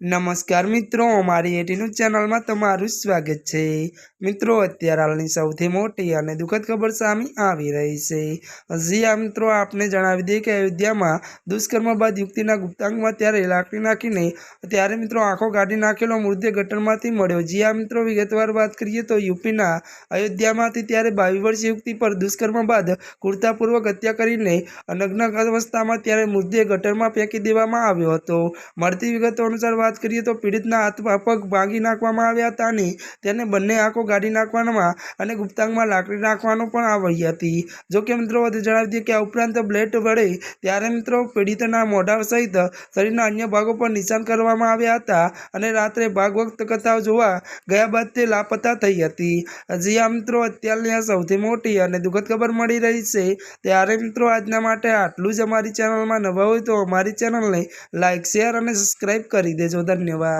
નમસ્કાર મિત્રો, અમારી એટીનું ચેનલમાં તમારું સ્વાગત છે. મિત્રો, અત્યારે હાલની સૌથી મોટી અને દુઃખદ ખબર સામે આવી રહી છે. હજી આ મિત્રો, આપને જણાવી દઈએ કે અયોધ્યામાં દુષ્કર્મ બાદ યુક્તિના ગુપ્તાંગમાં ત્યારે લાકડી નાખીને ત્યારે મિત્રો આંખો કાઢી નાખેલો મૃતદેહ ગટરમાંથી મળ્યો. જી આ મિત્રો, વિગતવાર વાત કરીએ તો યુપીના અયોધ્યામાંથી ત્યારે બાવીસ વર્ષ યુક્તિ પર દુષ્કર્મ બાદ કુર્તાપૂર્વક હત્યા કરીને નગ્ન અવસ્થામાં ત્યારે મૃતદેહ ગટરમાં ફેંકી દેવામાં આવ્યો હતો. મળતી વિગતો અનુસાર વાત કરીએ તો પીડિતના હાથમાં પગ ભાંગી નાખવામાં આવ્યા હતા અને તેને બંને આંખો ગાડી નાખવામાં અને ગુપ્તાંગમાં લાકડી નાખવાનું પણ આવી હતી. જોકે મિત્રો, વધુ જણાવી દઈએ કે આ ઉપરાંત બ્લેડ વડે ત્યારે મિત્રો પીડિતના મોઢા સહિત શરીરના અન્ય ભાગો પર નિશાન કરવામાં આવ્યા હતા અને રાત્રે ભાગવત કથાઓ જોવા ગયા બાદ તે લાપતા થઈ હતી. હજી આ મિત્રો અત્યારની આ સૌથી મોટી અને દુઃખદ ખબર મળી રહી છે, ત્યારે મિત્રો આજના માટે આટલું જ અમારી ચેનલમાં નવા હોય તો અમારી ચેનલને લાઇક શેર અને સબસ્ક્રાઈબ કરી દેજો. सो धन्यवाद.